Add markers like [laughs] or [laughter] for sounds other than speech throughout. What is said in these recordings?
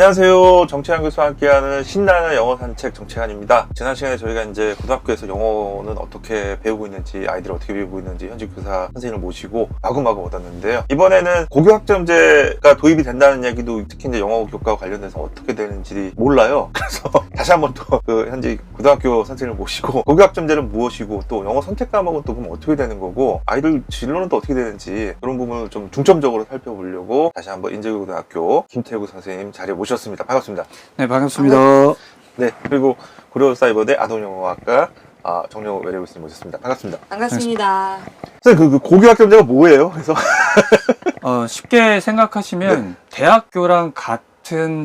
안녕하세요. 정채한 교수와 함께하는 신나는 영어 산책 정채한입니다. 지난 시간에 저희가 이제 고등학교에서 영어는 어떻게 배우고 있는지, 아이들이 어떻게 배우고 있는지 현직 교사 선생님을 모시고 마구마구 얻었는데요. 이번에는 고교학점제가 도입이 된다는 얘기도 특히 이제 영어 교과와 관련돼서 어떻게 되는지 몰라요. [laughs] 그래서 다시 한번 또 그 현직 고등학교 선생님을 모시고 고교학점제는 무엇이고 또 영어 선택 과목은 또 그럼 어떻게 되는 거고 아이들 진로는 또 어떻게 되는지 그런 부분을 좀 중점적으로 살펴보려고 다시 한번 인제고등학교 김태구 선생님 자리에 모 셨습니다. 반갑습니다. 네, 반갑습니다. 네, 그리고 고려사이버대 아동영어학과 아, 정영호 외래고 교수님 모셨습니다. 반갑습니다. 반갑습니다. 선생님, 그, 그 고교학점제가 뭐예요? 그래서 어, 쉽게 생각하시면 네. 대학교랑 같은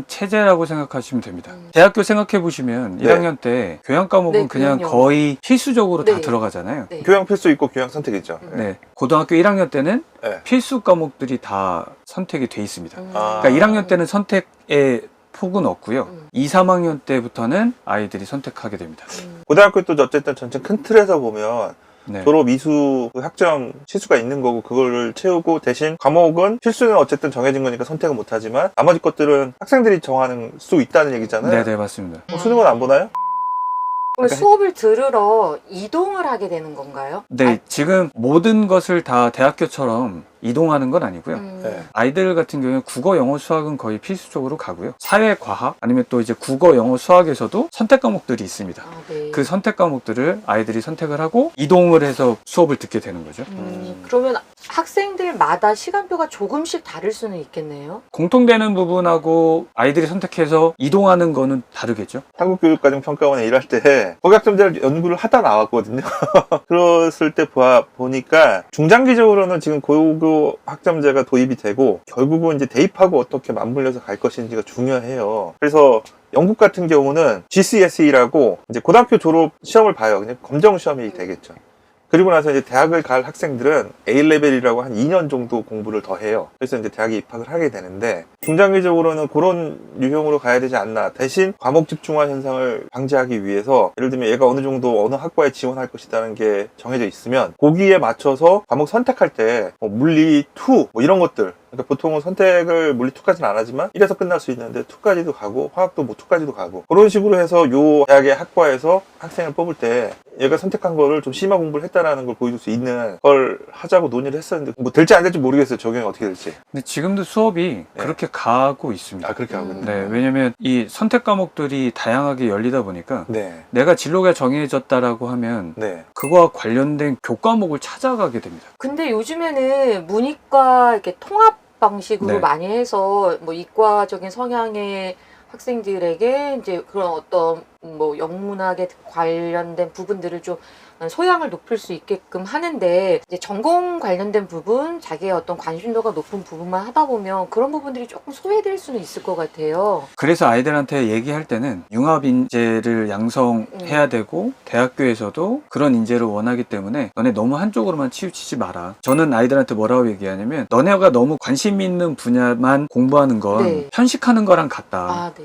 체제라고 생각하시면 됩니다. 음. 대학교 생각해 보시면 네. 1학년 때 교양 과목은 네, 그냥 교양요. 거의 필수적으로 다 네. 들어가잖아요. 네. 교양 필수 있고 교양 선택 있죠. 음. 네. 고등학교 1학년 때는 네. 필수 과목들이 다 선택이 돼 있습니다. 음. 아. 그러니까 1학년 때는 선택의 폭은 없고요. 음. 2, 3학년 때부터는 아이들이 선택하게 됩니다. 음. 고등학교 또 어쨌든 전체 큰 틀에서 보면 네. 졸업 이수 그 학점 실수가 있는 거고 그거를 채우고 대신 과목은 필수는 어쨌든 정해진 거니까 선택은 못 하지만 나머지 것들은 학생들이 정하는 수 있다는 얘기잖아요. 네, 네, 맞습니다. 어, 수능은 안 보나요? 그럼 그러니까 수업을 들으러 이동을 하게 되는 건가요? 네, 지금 모든 것을 다 대학교처럼 이동하는 건 아니고요. 음. 네. 아이들 같은 경우에 국어, 영어, 수학은 거의 필수적으로 가고요. 사회, 과학 아니면 또 이제 국어, 영어, 수학에서도 선택 과목들이 있습니다. 아, 네. 그 선택 과목들을 아이들이 선택을 하고 이동을 해서 수업을 듣게 되는 거죠. 음, 그러면 학생들마다 시간표가 조금씩 다를 수는 있겠네요. 공통되는 부분하고 아이들이 선택해서 이동하는 거는 다르겠죠. 한국교육과정평가원에 일할 때 고교학점제를 연구를 하다 나왔거든요. [laughs] 그랬을 때 봐- 보니까 중장기적으로는 지금 고교 학점제가 도입이 되고 결국은 이제 대입하고 어떻게 맞물려서 갈 것인지가 중요해요. 그래서 영국 같은 경우는 GCSE라고 이제 고등학교 졸업 시험을 봐요. 그냥 검정 시험이 되겠죠. 그리고 나서 이제 대학을 갈 학생들은 A레벨이라고 한 2년 정도 공부를 더 해요. 그래서 이제 대학에 입학을 하게 되는데 중장기적으로는 그런 유형으로 가야 되지 않나. 대신 과목 집중화 현상을 방지하기 위해서 예를 들면 얘가 어느 정도 어느 학과에 지원할 것이라는 게 정해져 있으면 거기에 맞춰서 과목 선택할 때 뭐 물리 2, 뭐 이런 것들 그러니까 보통은 선택을 물리 2까지는 안 하지만 1에서 끝날 수 있는데 2까지도 가고 화학도 뭐 2까지도 가고 그런 식으로 해서 요 대학의 학과에서 학생을 뽑을 때 얘가 선택한 거를 좀 심화 공부를 했다라는 걸 보여줄 수 있는 걸 하자고 논의를 했었는데 뭐 될지 안 될지 모르겠어요 적용이 어떻게 될지 근데 지금도 수업이 그렇게 가고 있습니다. 아 그렇게 하고 있는 네, 왜냐면 이 선택 과목들이 다양하게 열리다 보니까 네. 내가 진로가 정해졌다라고 하면 네. 그거와 관련된 교과목을 찾아가게 됩니다. 근데 요즘에는 문이과 이렇게 통합 방식으로 네. 많이 해서 뭐 이과적인 성향의 학생들에게 이제 그런 어떤 뭐 영문학에 관련된 부분들을 좀 소양을 높일 수 있게끔 하는데 이제 전공 관련된 부분, 자기의 어떤 관심도가 높은 부분만 하다 보면 그런 부분들이 조금 소외될 수는 있을 것 같아요. 그래서 아이들한테 얘기할 때는 융합 인재를 양성해야 되고 대학교에서도 그런 인재를 원하기 때문에 너네 너무 한쪽으로만 치우치지 마라. 저는 아이들한테 뭐라고 얘기하냐면 너네가 너무 관심 있는 분야만 공부하는 건 네. 편식하는 거랑 같다. 아, 네.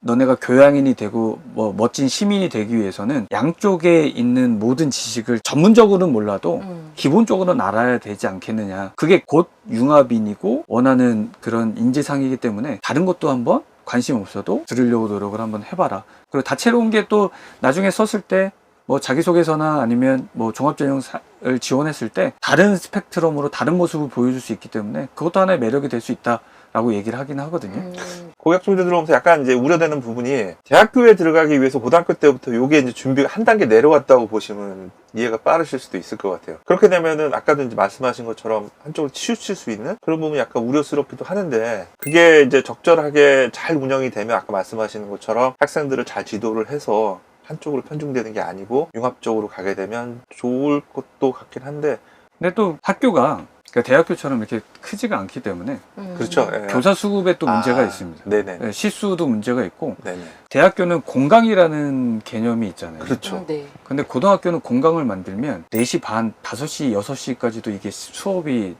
너네가 교양인이 되고 뭐 멋진 시민이 되기 위해서는 양쪽에 있는 모든 지식을 전문적으로는 몰라도 음. 기본적으로는 알아야 되지 않겠느냐. 그게 곧 융합인이고 원하는 그런 인재상이기 때문에 다른 것도 한번 관심 없어도 들으려고 노력을 한번 해봐라. 그리고 다채로운 게 또 나중에 썼을 때 뭐 자기소개서나 아니면 뭐 종합전형을 지원했을 때 다른 스펙트럼으로 다른 모습을 보여줄 수 있기 때문에 그것도 하나의 매력이 될 수 있다 라고 얘기를 하긴 하거든요. 음. 고교학점제 들어오면서 약간 이제 우려되는 부분이 대학교에 들어가기 위해서 고등학교 때부터 요게 이제 준비가 한 단계 내려왔다고 보시면 이해가 빠르실 수도 있을 것 같아요. 그렇게 되면은 아까도 이제 말씀하신 것처럼 한쪽으로 치우칠 수 있는 그런 부분이 약간 우려스럽기도 하는데 그게 이제 적절하게 잘 운영이 되면 아까 말씀하시는 것처럼 학생들을 잘 지도를 해서 한쪽으로 편중되는 게 아니고 융합적으로 가게 되면 좋을 것도 같긴 한데 근데 또 학교가 그러니까 대학교처럼 이렇게 크지가 않기 때문에 음. 그렇죠. 예. 교사 수급에 또 문제가 아, 있습니다. 네네. 네, 시수도 문제가 있고 네네. 대학교는 공강이라는 개념이 있잖아요. 그렇죠. 음, 네. 근데 고등학교는 공강을 만들면 4시 반, 5시, 6시까지도 이게 수업이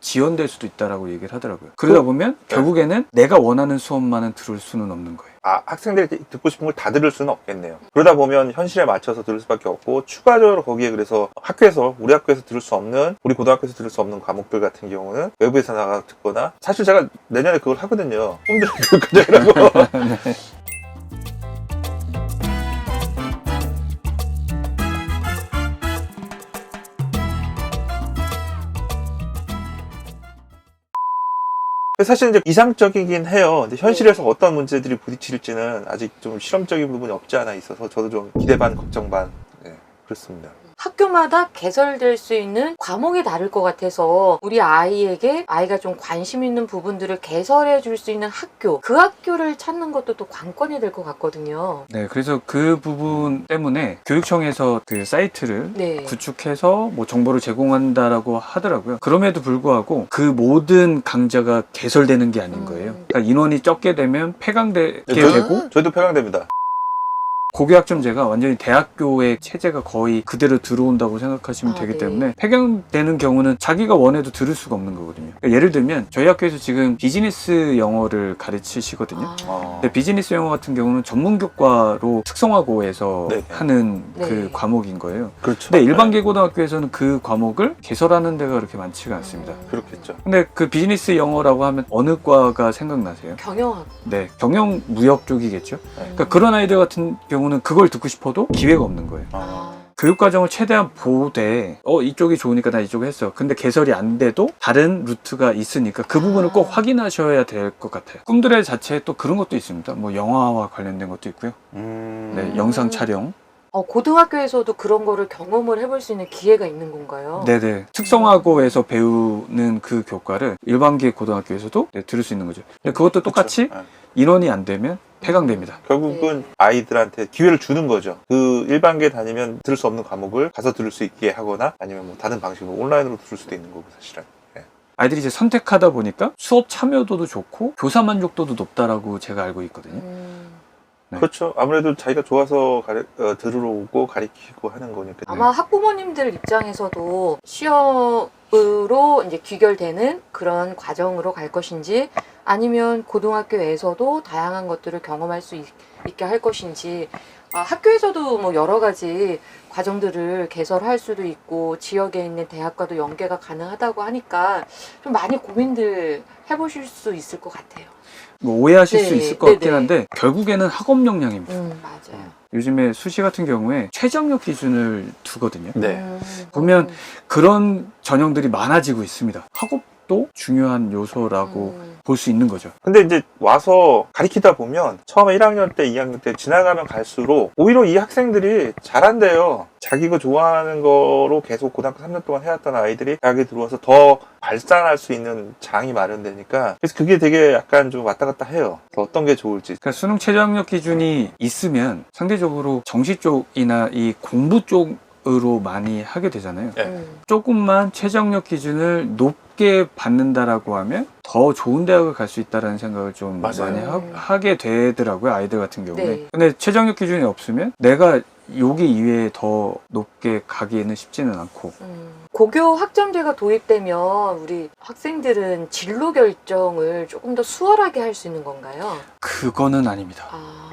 지연될 수도 있다라고 얘기를 하더라고요. 그러다 보면 결국에는 내가 원하는 수업만은 들을 수는 없는 거예요. 아, 학생들이 듣고 싶은 걸 다 들을 수는 없겠네요. 그러다 보면 현실에 맞춰서 들을 수밖에 없고, 추가적으로 거기에 그래서 학교에서, 우리 학교에서 들을 수 없는, 우리 고등학교에서 들을 수 없는 과목들 같은 경우는 외부에서 나가 듣거나, 사실 제가 내년에 그걸 하거든요. 홈들 교육과정이라고. [laughs] [laughs] 사실 이제 이상적이긴 해요. 근데 현실에서 어떤 문제들이 부딪힐지는 아직 좀 실험적인 부분이 없지 않아 있어서 저도 좀 기대 반 걱정 반 네, 그렇습니다. 학교마다 개설될 수 있는 과목이 다를 것 같아서 우리 아이에게 아이가 좀 관심 있는 부분들을 개설해 줄 수 있는 학교 그 학교를 찾는 것도 또 관건이 될 것 같거든요. 네, 그래서 그 부분 때문에 교육청에서 그 사이트를 네. 구축해서 뭐 정보를 제공한다라고 하더라고요. 그럼에도 불구하고 그 모든 강좌가 개설되는 게 아닌 거예요. 음. 그러니까 인원이 적게 되면 폐강되게 네, 저- 되고 저희도 폐강됩니다. 고교학점제가 완전히 대학교의 체제가 거의 그대로 들어온다고 생각하시면 아, 되기 네. 때문에 폐경되는 경우는 자기가 원해도 들을 수가 없는 거거든요. 그러니까 예를 들면 저희 학교에서 지금 비즈니스 영어를 가르치시거든요. 아. 어. 근데 비즈니스 영어 같은 경우는 전문 교과로 특성화고에서 네. 하는 그 네. 과목인 거예요. 그렇죠. 근데 일반계 고등학교에서는 그 과목을 개설하는 데가 그렇게 많지가 않습니다. 음. 그렇겠죠. 근데 그 비즈니스 영어라고 하면 어느 과가 생각나세요? 경영학. 네, 경영 무역 쪽이겠죠. 음. 그러니까 그런 아이들 같은 경우 는 그걸 듣고 싶어도 기회가 없는 거예요. 어. 아. 교육과정을 최대한 보되 어 이쪽이 좋으니까 나 이쪽 했어 근데 개설이 안 돼도 다른 루트가 있으니까 그 부분을 아. 꼭 확인하셔야 될 것 같아요 꿈들의 자체에 또 그런 것도 있습니다 뭐 영화와 관련된 것도 있고요 음. 네 영상 촬영 어, 고등학교에서도 그런 거를 경험을 해볼 수 있는 기회가 있는 건가요? 네네 특성화고에서 배우는 그 교과를 일반계 고등학교에서도 네, 들을 수 있는 거죠 그것도 똑같이 그렇죠. 네. 인원이 안 되면 폐강됩니다 결국은 아이들한테 기회를 주는 거죠. 그 일반계 다니면 들을 수 없는 과목을 가서 들을 수 있게 하거나 아니면 뭐 다른 방식으로 온라인으로 들을 수도 있는 거고 사실은. 아이들이 이제 선택하다 보니까 수업 참여도도 좋고 교사 만족도도 높다라고 제가 알고 있거든요 음, 네. 그렇죠. 아무래도 자기가 좋아서 가르, 어, 들으러 오고 가르치고 하는 거니까. 아마 학부모님들 입장에서도 시험으로 이제 귀결되는 그런 과정으로 갈 것인지 아니면 고등학교에서도 다양한 것들을 경험할 수 있, 게 할 것인지 아, 학교에서도 뭐 여러 가지 과정들을 개설할 수도 있고 지역에 있는 대학과도 연계가 가능하다고 하니까 좀 많이 고민들 해보실 수 있을 것 같아요. 뭐 오해하실 수 네, 있을 것 네, 같긴 네. 한데 결국에는 학업 역량입니다. 음 맞아요. 요즘에 수시 같은 경우에 최저학력 기준을 두거든요. 네. 음, 보면 음, 그런 전형들이 많아지고 있습니다. 학업 도 중요한 요소라고 음. 볼수 있는 거죠. 근데 이제 와서 가리키다 보면 처음에 1학년 때, 2학년 때 지나가면 갈수록 오히려 이 학생들이 잘한대요. 자기가 좋아하는 거로 계속 고등학교 3년 동안 해왔던 아이들이 대학에 들어와서 더 발산할 수 있는 장이 마련되니까 그래서 그게 되게 약간 좀 왔다 갔다 해요. 어떤 게 좋을지. 그러니까 수능 최저학력 기준이 있으면 상대적으로 정시 쪽이나 이 공부 쪽 으로 많이 하게 되잖아요. 네. 음. 조금만 최저학력 기준을 높 게 받는다라고 하면 더 좋은 대학을 갈 수 있다라는 생각을 좀 맞아요. 많이 하, 게 되더라고요 아이들 같은 경우에 네. 근데 최저학력 기준이 없으면 내가 여기 이외에 더 높게 가기에는 쉽지는 않고 음, 고교 학점제가 도입되면 우리 학생들은 진로 결정을 조금 더 수월하게 할 수 있는 건가요? 그거는 아닙니다 아,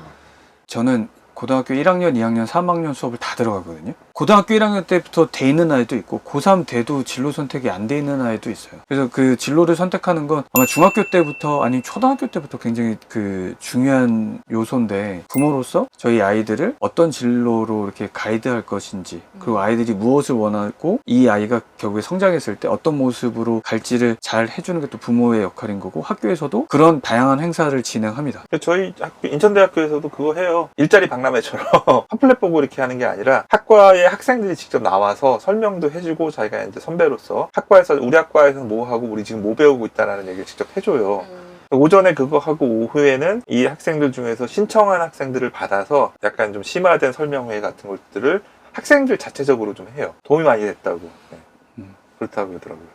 저는 고등학교 1학년, 2학년, 3학년 수업을 다 들어가거든요. 고등학교 1학년 때부터 돼 있는 아이도 있고 고3 돼도 진로 선택이 안 돼 있는 아이도 있어요. 그래서 그 진로를 선택하는 건 아마 중학교 때부터 아니면 초등학교 때부터 굉장히 그 중요한 요소인데 부모로서 저희 아이들을 어떤 진로로 이렇게 가이드할 것인지 그리고 음. 아이들이 무엇을 원하고 이 아이가 결국에 성장했을 때 어떤 모습으로 갈지를 잘 해주는 게 또 부모의 역할인 거고 학교에서도 그런 다양한 행사를 진행합니다. 저희 학교, 인천대학교에서도 그거 해요. 일자리 박람회처럼 [laughs] 팜플렛 보고 이렇게 하는 게 아니라 학과의 학생들이 직접 나와서 설명도 해주고 자기가 이제 선배로서 학과에서 우리 학과에서는 뭐 하고 우리 지금 뭐 배우고 있다라는 얘기를 직접 해줘요. 음, 오전에 그거 하고 오후에는 이 학생들 중에서 신청한 학생들을 받아서 약간 좀 심화된 설명회 같은 것들을 학생들 자체적으로 좀 해요. 도움이 많이 됐다고. 네. 음. 그렇다고 그러더라고요.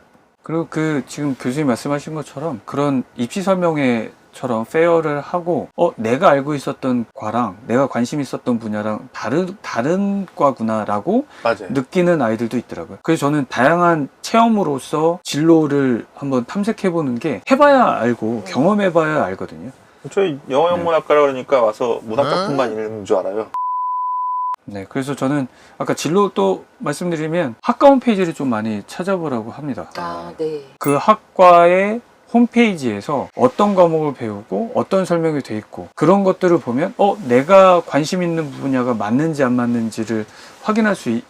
그리고 그 지금 교수님 말씀하신 것처럼 그런 입시 설명회 것 처럼 페어를 하고 어 내가 알고 있었던 과랑 내가 관심 있었던 분야랑 다른 다른 과구나라고 맞아요. 느끼는 아이들도 있더라고요. 그래서 저는 다양한 체험으로서 진로를 한번 탐색해 보는 게 해봐야 알고 경험해 봐야 알거든요. 저희 영어 네. 영문학과라 그러니까 와서 문학 작품만 읽는 줄 알아요. 네, 그래서 저는 아까 진로 또 말씀드리면 학과 홈페이지를 좀 많이 찾아보라고 합니다. 아, 네. 그 학과의 홈페이지에서 어떤 과목을 배우고 어떤 설명이 돼 있고 그런 것들을 보면 어 내가 관심 있는 분야가 맞는지 안 맞는지를 확인할 수 있,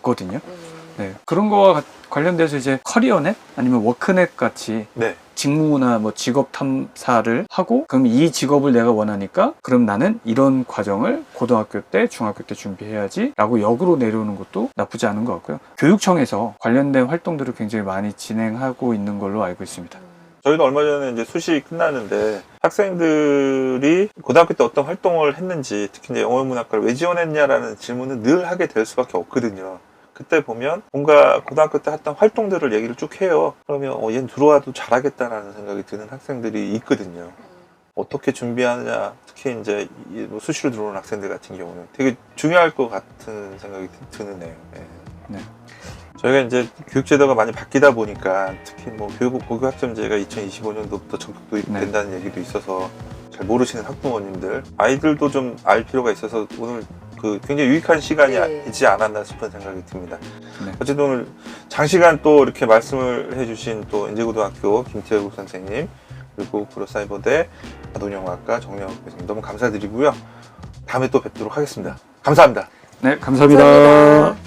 있거든요. 음, 네, 그런 거와 가- 관련돼서 이제 커리어넷 아니면 워크넷 같이 네. 직무나 뭐 직업 탐사를 하고 그럼 이 직업을 내가 원하니까 그럼 나는 이런 과정을 고등학교 때 중학교 때 준비해야지 라고 역으로 내려오는 것도 나쁘지 않은 것 같고요 교육청에서 관련된 활동들을 굉장히 많이 진행하고 있는 걸로 알고 있습니다 음. 저희도 얼마 전에 이제 수시 끝났는데 학생들이 고등학교 때 어떤 활동을 했는지 특히 이제 영어 문학과를 왜 지원했냐라는 질문을 늘 하게 될 수밖에 없거든요. 그때 보면 뭔가 고등학교 때 했던 활동들을 얘기를 쭉 해요. 그러면 어, 얘는 들어와도 잘하겠다라는 생각이 드는 학생들이 있거든요. 어떻게 준비하느냐, 특히 이제 이뭐 수시로 들어오는 학생들 같은 경우는 되게 중요할 것 같은 생각이 드- 드네요. 예. 네. 저희가 이제 교육제도가 많이 바뀌다 보니까 특히 뭐 교육 고교학점제가 2025년도부터 적극 도입된다는 얘기도 있어서 잘 모르시는 학부모님들 아이들도 좀 알 필요가 있어서 오늘 그 굉장히 유익한 시간이지 네. 않았나 싶은 생각이 듭니다. 네. 어쨌든 오늘 장시간 또 이렇게 말씀을 해주신 또 인제고등학교 김태우 선생님 그리고 구로사이버대 아동영화과 정영학 교수님 너무 감사드리고요. 다음에 또 뵙도록 하겠습니다. 감사합니다. 네 감사합니다. 감사합니다.